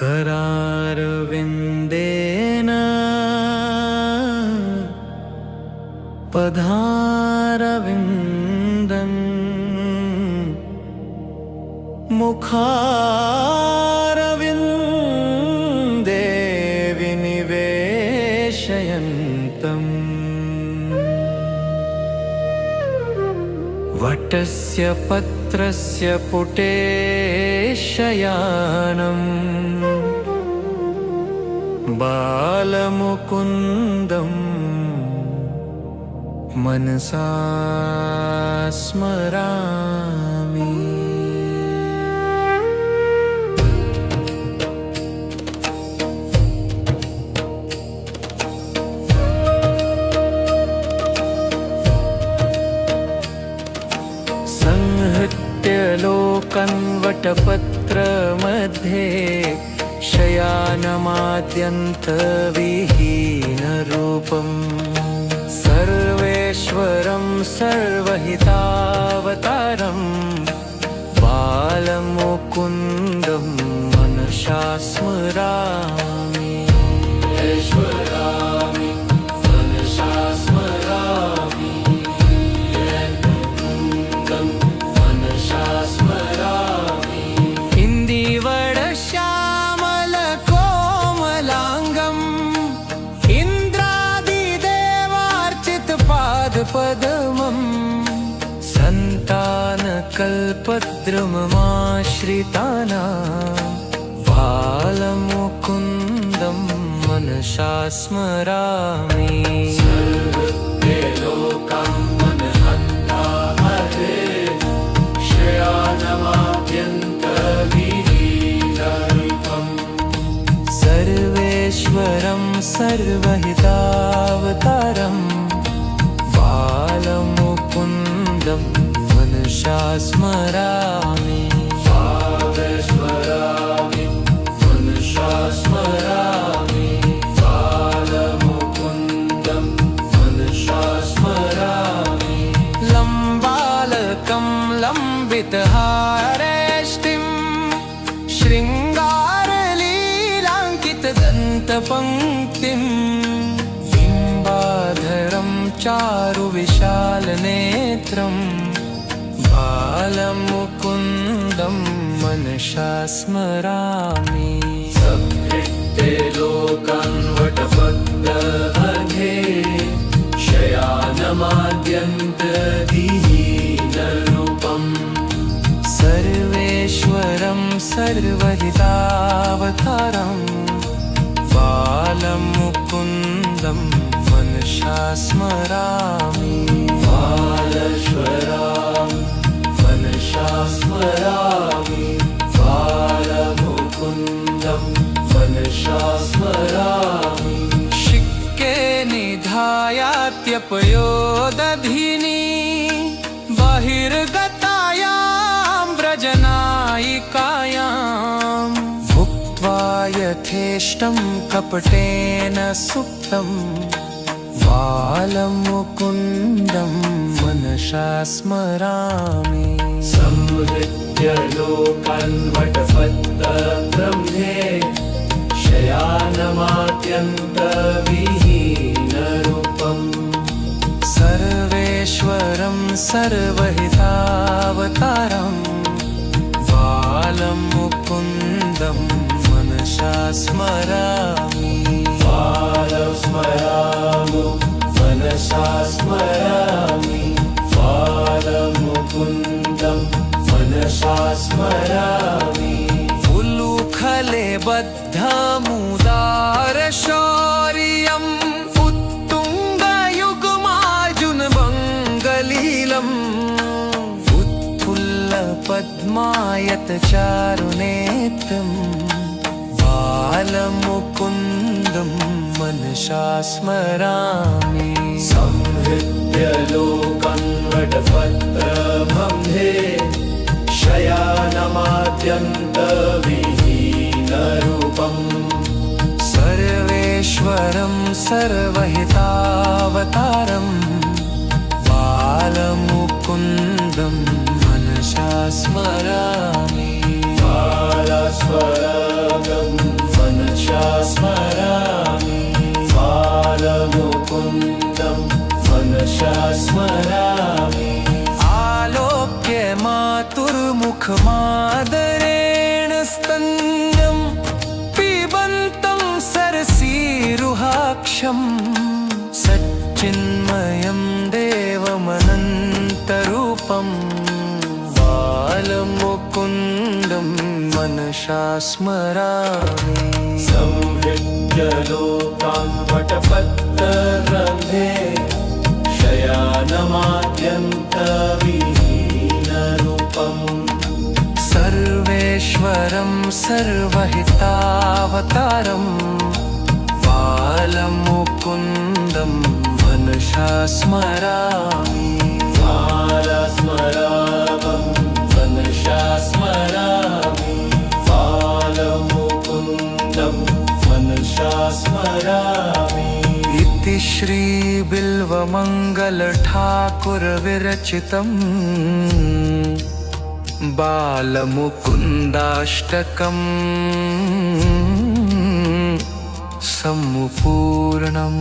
करारविन्देन पधारविन्दन् मुखारविन्दे वटस्य पत्रस्य पुटे शयानम् बालमुकुन्दम् मनसा स्मरामि लोकन्वटपत्रमध्ये शयानमाद्यन्तविहीनरूपम् सर्वेश्वरं सर्वहितावतारम् बालमुकुन्दं मनसा स्मरामि इन्द्रादिदेवार्चितपादपद्मम् सन्तानकल्पद्रुममाश्रितानां बालमुकुन्दं मनसा स्मरामि सर्वेश्वरं सर्वहितावतारम् मनसा स्मरामि स्मरामि मनसा स्मरामि बालमुकुन्दं मनसा स्मरामि लम्बालकं लम्बितहारेष्टिं शृङ्गारलीलाङ्कितदन्तपङ्क्तिम् बिम्बाधरं चारुविशालनेत्रम् बालमुकुन्दं मनसा स्मरामि संहृत्य लोकान्वटपद्मध्ये मनसा स्मरामि बालश्वरां मनसा स्मरामि बालमुकुन्दं मनसा स्मरामि शिक्के निधायात्यपयोदधिनी। बहिर्गतायां व्रजनायिकायाम्। भुक्त्वा यथेष्टं कपटेन सुप्तं बालमुकुन्दं मनसा स्मरामि संहृत्य लोकन्वटपद्मब्रह्मे शयानमाद्यन्तविहीनरूपम् सर्वेश्वरं सर्वहितावतारम् बद्धमुदारशौर्यम् उत्तुङ्गयुग्मार्जुनबङ्गलीलम् उत्फुल्लपद्मायतचारुनेत्रम् बालमुकुन्दं मनसा स्मरामि संहृत्य लोकन्वटपत्रबन्धे सर्वहितावतारं बालमुकुन्दं मनसा स्मरामि बालस्वरागं मनसा स्मरामि बालमुकुन्दं मनसा स्मरामि आलोक्य मातुर्मुखमादर सच्चिन्मयं देवमनन्तरूपं बालमुकुन्दं मनसा स्मरामि वटपत्तरन्ध्रे शयानमाद्यन्तविहीनरूपम् सर्वेश्वरं सर्वहितावतारं बालमुकुन्दं स्मरामि स्मरामि बालमुकुन्दं मनसा स्मरामि इति श्रीबिल्वमङ्गलठाकुरविरचितम्। बालमुकुन्दाष्टकम् सम्पूर्णम्